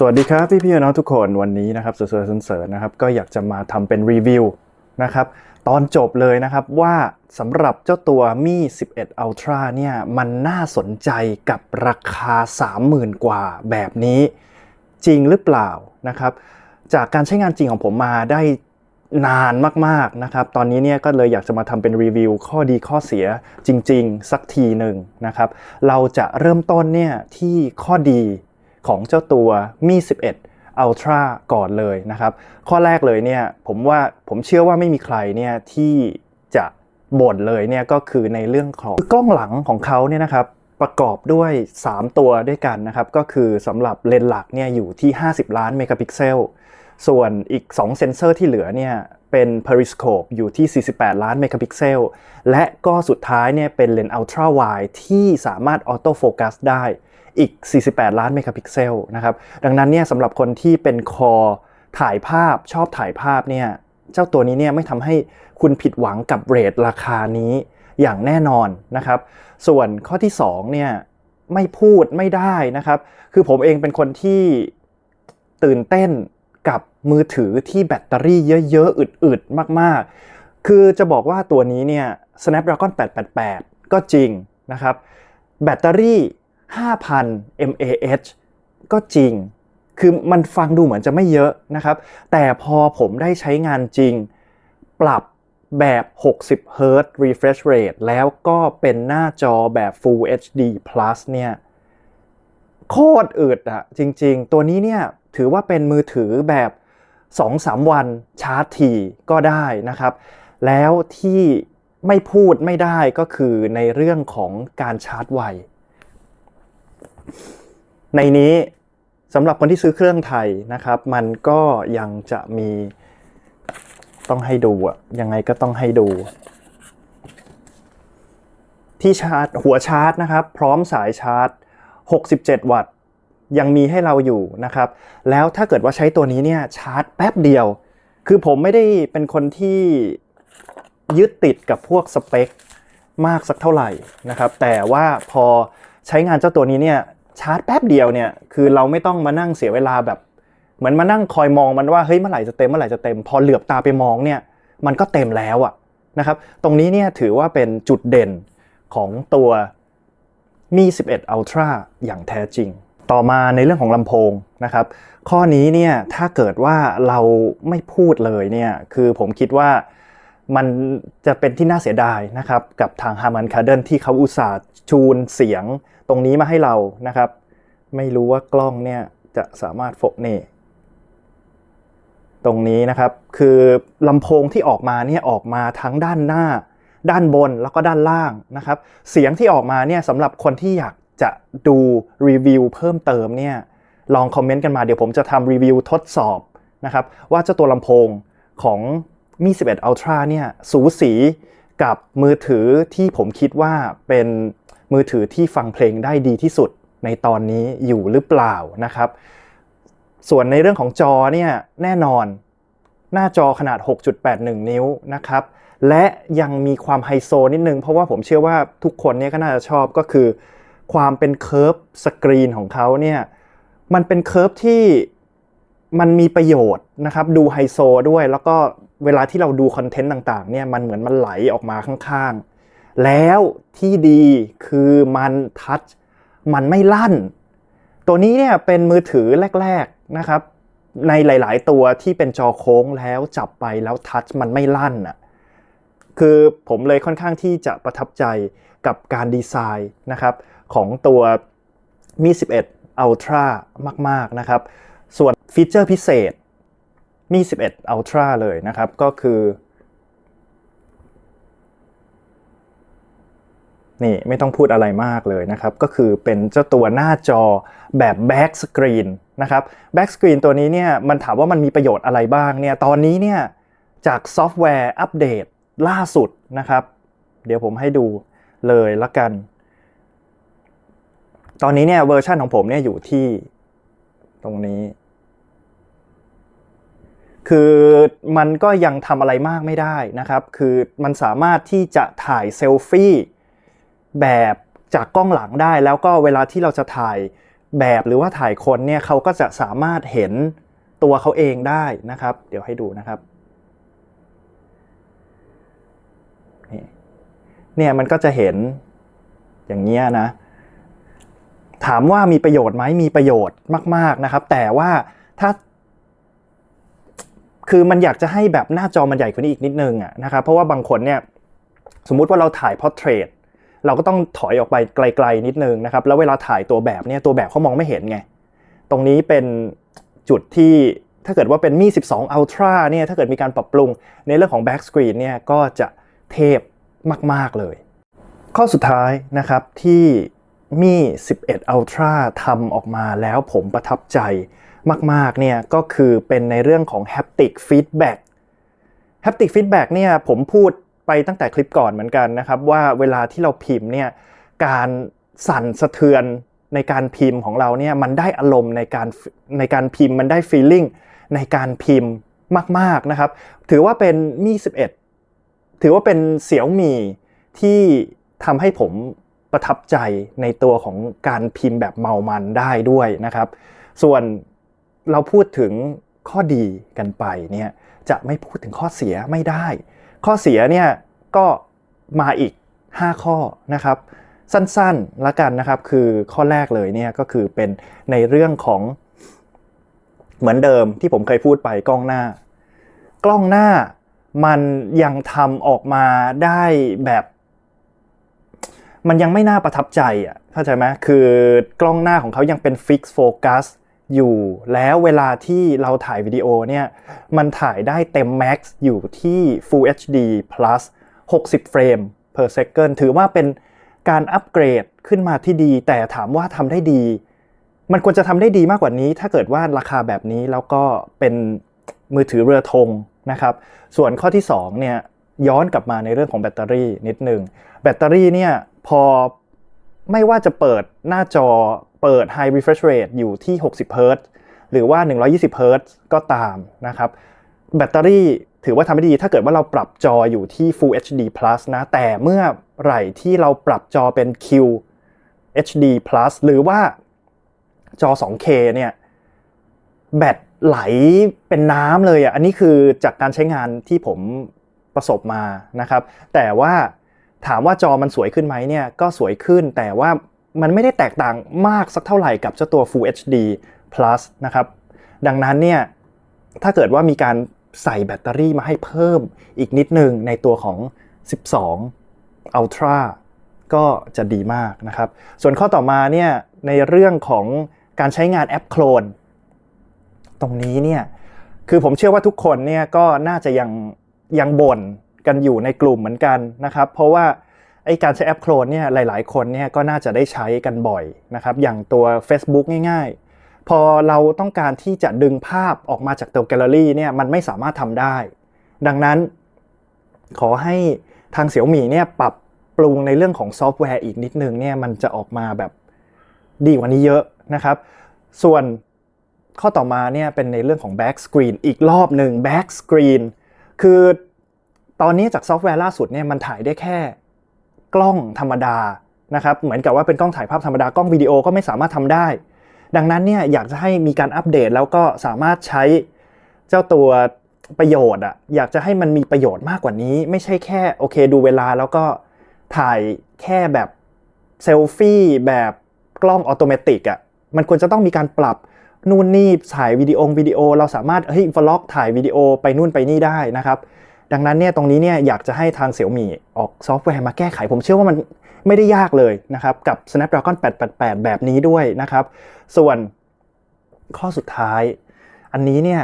สวัสดีครับพี่พี่น้องทุกคนวันนี้นะครับสวยๆเสริญนะครับก็อยากจะมาทำเป็นรีวิวนะครับตอนจบเลยนะครับว่าสำหรับเจ้าตัวมี่ 11 Ultra เนี่ยมันน่าสนใจกับราคา 30,000 กว่าแบบนี้จริงหรือเปล่านะครับจากการใช้งานจริงของผมมาได้นานมากๆนะครับ ตอนนี้เนี่ยก็เลยอยากจะมาทำเป็นรีวิวข้อดีข้อเสียจริง ๆ สักทีหนึ่งนะครับ เราจะเริ่มต้นเนี่ยที่ข้อดี ของเจ้าตัวมี 11 Ultra ก่อนเลยนะครับ ข้อแรกเลยเนี่ยผมว่าผมเชื่อว่าไม่มีใครเนี่ยที่จะบ่นเลยเนี่ยก็คือในเรื่องของกล้องหลังของเขาเนี่ยนะครับประกอบด้วย 3 ตัวด้วยกันนะครับ ก็คือสำหรับเลนส์หลักเนี่ยอยู่ที่ 50 ล้านเมกะพิกเซล ส่วนอีก 2 เซนเซอร์ที่เหลือเนี่ยเป็น periscope อยู่ที่ 48 ล้านเมกะพิกเซล และก็สุดท้ายเนี่ยเป็นเลนส์ ultra wide ที่สามารถออโต้โฟกัสได้ อีก 48 ล้านเมกะพิกเซลนะครับ ดังนั้นเนี่ยสำหรับคนที่เป็นคอถ่ายภาพชอบถ่ายภาพเนี่ยเจ้าตัวนี้เนี่ยไม่ทำให้คุณผิดหวังกับเรทราคานี้อย่างแน่นอนนะครับ ส่วนข้อที่2เนี่ยไม่พูดไม่ได้นะครับ คือผมเองเป็นคนที่ตื่นเต้นกับมือถือที่แบตเตอรี่เยอะๆ อึดๆ มากๆ คือจะบอกว่าตัวนี้เนี่ย Snapdragon 888 ก็จริงนะครับ แบตเตอรี่ 5,000 mAh ก็จริง คือมันฟังดูเหมือนจะไม่เยอะนะครับ แต่พอผมได้ใช้งานจริง ปรับแบบ 60 Hz refresh rate แล้วก็เป็นหน้าจอแบบ Full HD Plus เนี่ยโคตรอึดอะจริง ๆ ตัวนี้เนี่ยถือว่าเป็นมือถือแบบ 2-3 วันชาร์จทีก็ได้นะครับ แล้วที่ไม่พูดไม่ได้ก็คือในเรื่องของการชาร์จไว ในนี้สำหรับคนที่ซื้อเครื่องไทยนะครับ มันก็ยังจะมีต้องให้ดูอะยังไงก็ต้องให้ดู ที่ชาร์จหัวชาร์จนะครับ พร้อมสายชาร์จ 67 วัตต์ ยังมีให้เราอยู่นะครับ แล้วถ้าเกิดว่าใช้ตัวนี้เนี่ยชาร์จแป๊บเดียว คือผมไม่ได้เป็นคนที่ยึดติดกับพวกสเปคมากสักเท่าไหร่นะครับ แต่ว่าพอใช้งานเจ้าตัวนี้เนี่ย ชาร์จแป๊บเดียวเนี่ยคือเราไม่ต้องมานั่งเสียเวลาแบบเหมือนมานั่งคอยมองมันว่าเฮ้ยเมื่อไหร่จะเต็มเมื่อไหร่จะเต็มพอเหลือบตาไปมองเนี่ยมันก็เต็มแล้วอะนะครับตรงนี้เนี่ยถือว่าเป็นจุดเด่นของตัวมี 11 Ultra อย่างแท้จริง ต่อมาในเรื่องของลำโพงนะครับ ข้อนี้เนี่ยถ้าเกิดว่าเราไม่พูดเลยเนี่ยคือผมคิดว่ามันจะเป็นที่น่าเสียดายนะครับ กับทาง Harman Kardon ที่เขาอุตส่าห์ชูนเสียง ตรงนี้มาให้เรานะครับ ไม่รู้ว่ากล้องเนี่ยจะสามารถโฟกนี่ตรงนี้นะครับคือลำโพงที่ออกมาเนี่ยออกมาทั้งด้านหน้า ด้านบนแล้วก็ด้านล่างนะครับ เสียงที่ออกมาเนี่ยสำหรับคนที่อยากจะดูรีวิวเพิ่มเติมเนี่ยลองคอมเมนต์กันมาเดี๋ยวผมจะทำรีวิวทดสอบนะครับว่าเจ้าตัวลำโพงของมี11 Ultra เนี่ยสูสี กับมือถือที่ผมคิดว่าเป็นมือถือที่ฟังเพลงได้ดีที่สุดในตอนนี้อยู่หรือเปล่านะครับ ส่วนในเรื่องของจอเนี่ยแน่นอนหน้าจอขนาด 6.81 นิ้วนะครับ และยังมีความไฮโซนิดนึง เพราะว่าผมเชื่อว่าทุกคนเนี่ยก็น่าจะชอบก็คือ ความเป็นเคิร์ฟสกรีนของเขาเนี่ยมันเป็นเคิร์ฟที่มันมีประโยชน์นะครับ ดูไฮโซด้วยแล้วก็ เวลาที่เราดูคอนเทนต์ต่างๆเนี่ยมันเหมือนมันไหลออกมาข้างๆ แล้วที่ดีคือมันทัชมันไม่ลั่น ตัวนี้เนี่ยเป็นมือถือแรกๆนะครับ ในหลาย ๆ ตัวที่เป็นจอโค้งแล้วจับไปแล้วทัชมันไม่ลั่นอะคือผมเลยค่อนข้างที่จะประทับใจกับการดีไซน์นะครับของตัวมี11 Ultra มาก ๆ นะครับ ส่วนฟีเจอร์พิเศษ มี 11 Ultra เลยนะครับ ก็คือ นี่ไม่ต้องพูดอะไรมากเลยนะครับ ก็คือเป็นเจ้าตัวหน้าจอแบบแบ็กสกรีนนะครับแบ็กสกรีนตัวนี้เนี่ยมันถามว่ามันมีประโยชน์อะไรบ้างเนี่ยตอนนี้เนี่ยจากซอฟต์แวร์อัปเดตล่าสุดนะครับ เดี๋ยวผมให้ดูเลยละกัน ตอนนี้เนี่ยเวอร์ชันของผมเนี่ยอยู่ที่ตรงนี้ คือมันก็ยังทำอะไรมากไม่ได้นะครับ คือมันสามารถที่จะถ่ายเซลฟี่แบบจากกล้องหลังได้ แล้วก็เวลาที่เราจะถ่ายแบบหรือว่าถ่ายคนเนี่ยเขาก็จะสามารถเห็นตัวเขาเองได้นะครับ เดี๋ยวให้ดูนะครับเนี่ยมันก็จะเห็นอย่างเงี้ยนะ ถามว่ามีประโยชน์ไหมมีประโยชน์มาก ๆนะครับ แต่ว่าถ้า คือมันอยากจะให้แบบหน้าจอมันใหญ่กว่านี้อีกนิดนึงอะนะครับเพราะว่าบางคนเนี่ยสมมุติว่าเราถ่ายพอร์เทรตเราก็ต้องถอยออกไปไกลๆนิดนึงนะครับแล้วเวลาถ่ายตัวแบบเนี่ยตัวแบบเขามองไม่เห็นไงตรงนี้เป็นจุดที่ถ้าเกิดว่าเป็นมี 12 Ultra เนี่ยถ้าเกิดมีการปรับปรุงในเรื่องของ Back Screen เนี่ยก็จะเทพมาก ๆ เลย ข้อสุดท้ายนะครับที่มี 11 Ultra ทำออกมาแล้วผมประทับใจ มากๆเนี่ยก็คือเป็นในเรื่องของ Haptic Feedback Haptic Feedback เนี่ยผมพูดไปตั้งแต่คลิปก่อนเหมือนกันนะครับว่าเวลาที่เราพิมพ์เนี่ยการสั่นสะเทือนในการพิมพ์ของเราเนี่ยมันได้อารมณ์ในการในการพิมพ์ มันได้ feeling ในการพิมพ์มากๆนะครับถือว่าเป็นมี11 ถือว่าเป็นเสี่ยวมีที่ทำให้ผมประทับใจในตัวของการพิมพ์แบบเมามันได้ด้วยนะครับ ส่วน เราพูดถึงข้อดีกันไปเนี่ยจะไม่พูดถึงข้อเสียไม่ได้ ข้อเสียเนี่ยก็มาอีก 5 ข้อนะครับ สั้นๆละกันนะครับ คือข้อแรกเลยเนี่ยก็คือเป็นในเรื่องของเหมือนเดิมที่ผมเคยพูดไปกล้องหน้า กล้องหน้ามันยังทำออกมาได้แบบ มันยังไม่น่าประทับใจอะเข้าใจไหมคือกล้องหน้าของเขายังเป็นฟิกซ์โฟกัส อยู่แล้วเวลาที่เราถ่ายวิดีโอเนี่ย มันถ่ายได้เต็มแม็กซ์อยู่ที่ Full HD plus 60 เฟรม per second ถือว่าเป็นการอัปเกรดขึ้นมาที่ดี แต่ถามว่าทำได้ดี มันควรจะทำได้ดีมากกว่านี้ ถ้าเกิดว่าราคาแบบนี้แล้วก็เป็นมือถือเรือธงนะครับ ส่วนข้อที่2เนี่ยย้อนกลับมาในเรื่องของแบตเตอรี่นิดหนึ่งแบตเตอรี่เนี่ยพอไม่ว่าจะเปิดหน้าจอ เปิด High Refresh Rate อยู่ที่ 60 Hz หรือว่า 120 Hz ก็ตามนะครับแบตเตอรี่ถือว่าทำได้ดีถ้าเกิดว่าเราปรับจออยู่ที่ Full HD Plus นะ แต่เมื่อไหร่ที่เราปรับจอเป็น Q HD Plus หรือว่าจอ 2K เนี่ยแบตไหลเป็นน้ำเลยอะ อันนี้คือจากการใช้งานที่ผมประสบมานะครับ แต่ว่าถามว่าจอมันสวยขึ้นไหมเนี่ย ก็สวยขึ้น แต่ว่า มันไม่ได้แตกต่างมากสักเท่าไหร่กับเจ้าตัว Full HD Plus นะครับ ดังนั้นเนี่ยถ้าเกิดว่ามีการใส่แบตเตอรี่มาให้เพิ่มอีกนิดนึงในตัวของ 12 Ultra ก็จะดีมากนะครับ ส่วนข้อต่อมาเนี่ยในเรื่องของการใช้งานแอปโคลนตรงนี้เนี่ยคือผมเชื่อว่าทุกคนเนี่ยก็น่าจะยังยังบ่นกันอยู่ในกลุ่มเหมือนกันนะครับ เพราะว่า ไอการใช้แอปโคลนเนี่ยหลาย ๆ คนเนี่ยก็น่าจะได้ใช้กันบ่อยนะครับ อย่างตัว Facebook ง่าย ๆ พอเราต้องการที่จะดึงภาพออกมาจากตัวแกลเลอรี่เนี่ยมันไม่สามารถทำได้ ดังนั้นขอให้ทางเสี่ยวหมี่เนี่ยปรับปรุงในเรื่องของซอฟต์แวร์อีกนิดนึงเนี่ยมันจะออกมาแบบดีกว่านี้เยอะนะครับ ส่วนข้อต่อมาเนี่ยเป็นในเรื่องของ Back Screen อีกรอบหนึ่ง Back Screen คือตอนนี้จากซอฟต์แวร์ล่าสุดเนี่ยมันถ่ายได้แค่ กล้องธรรมดานะครับเหมือนกับว่าเป็นกล้องถ่ายภาพธรรมดากล้องวิดีโอก็ไม่สามารถทำได้ ดังนั้นเนี่ยอยากจะให้มีการอัปเดตแล้วก็สามารถใช้เจ้าตัวประโยชน์อะอยากจะให้มันมีประโยชน์มากกว่านี้ ไม่ใช่แค่โอเค ดูเวลาแล้วก็ถ่ายแค่แบบเซลฟี่แบบกล้องออโตเมติกอะมันควรจะต้องมีการปรับนู่นนี่ถ่ายวิดีโอวิดีโอ เราสามารถเฮ้ยวล็อกถ่ายวิดีโอไปนู่นไปนี่ได้นะครับ ดังนั้นเนี่ยตรงนี้เนี่ยอยากจะให้ทางเสี่ยวมี่ออกซอฟต์แวร์มาแก้ไข ผมเชื่อว่ามันไม่ได้ยากเลยนะครับ กับ Snapdragon 888 แบบนี้ด้วยนะครับ ส่วนข้อสุดท้าย อันนี้เนี่ย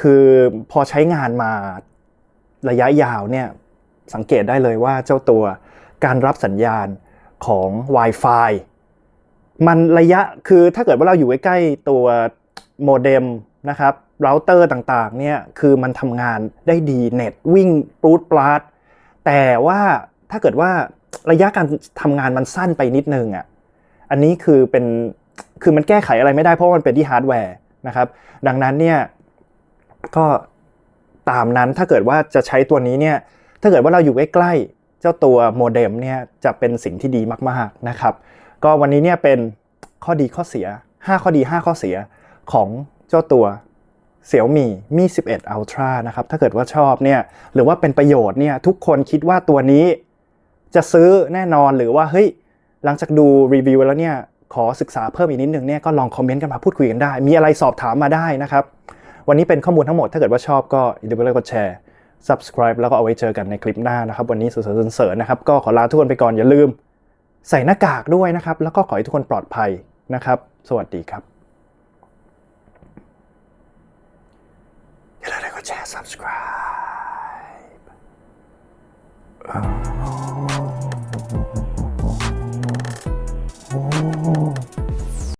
คือพอใช้งานมาระยะยาวเนี่ยสังเกตได้เลยว่าเจ้าตัวการรับสัญญาณของ Wi-Fi มันระยะคือถ้าเกิดว่าเราอยู่ใกล้ๆตัวโมเด็มนะครับ เราเตอร์ต่างๆเนี่ยคือมันทำงานได้ดีเน็ตวิ่งปรูดปลาดแต่ว่าถ้าเกิดว่าระยะการทำงานมันสั้นไปนิดนึงอะอันนี้คือเป็นคือมันแก้ไขอะไรไม่ได้เพราะมันเป็นที่ฮาร์ดแวร์นะครับ ดังนั้นเนี่ยก็ตามนั้นถ้าเกิดว่าจะใช้ตัวนี้เนี่ยถ้าเกิดว่าเราอยู่ใกล้ๆเจ้าตัวโมเด็มเนี่ยจะเป็นสิ่งที่ดีมากๆนะครับ ก็วันนี้เนี่ยเป็นข้อดีข้อเสีย 5 ข้อดี 5 ข้อเสียของเจ้าตัว Xiaomi Mi 11 Ultra นะครับ ถ้าเกิดว่าชอบเนี่ย หรือว่าเป็นประโยชน์เนี่ย ทุกคนคิดว่าตัวนี้จะซื้อแน่นอนหรือว่าเฮ้ย หลังจากดูรีวิวแล้วเนี่ย ขอศึกษาเพิ่มอีกนิดนึงเนี่ย ก็ลองคอมเมนต์กันมาพูดคุยกันได้ มีอะไรสอบถามมาได้นะครับ วันนี้เป็นข้อมูลทั้งหมด ถ้าเกิดว่าชอบก็อย่าลืมกดแชร์ subscribe แล้วก็เอาไว้เจอกันในคลิปหน้านะครับ วันนี้สุดๆเสริญนะครับ ก็ขอลาทุกคนไปก่อนอย่าลืม ใส่หน้ากากด้วยนะครับ แล้วก็ขอให้ทุกคนปลอดภัยนะครับ สวัสดีครับ Watch and subscribe. Oh. Oh.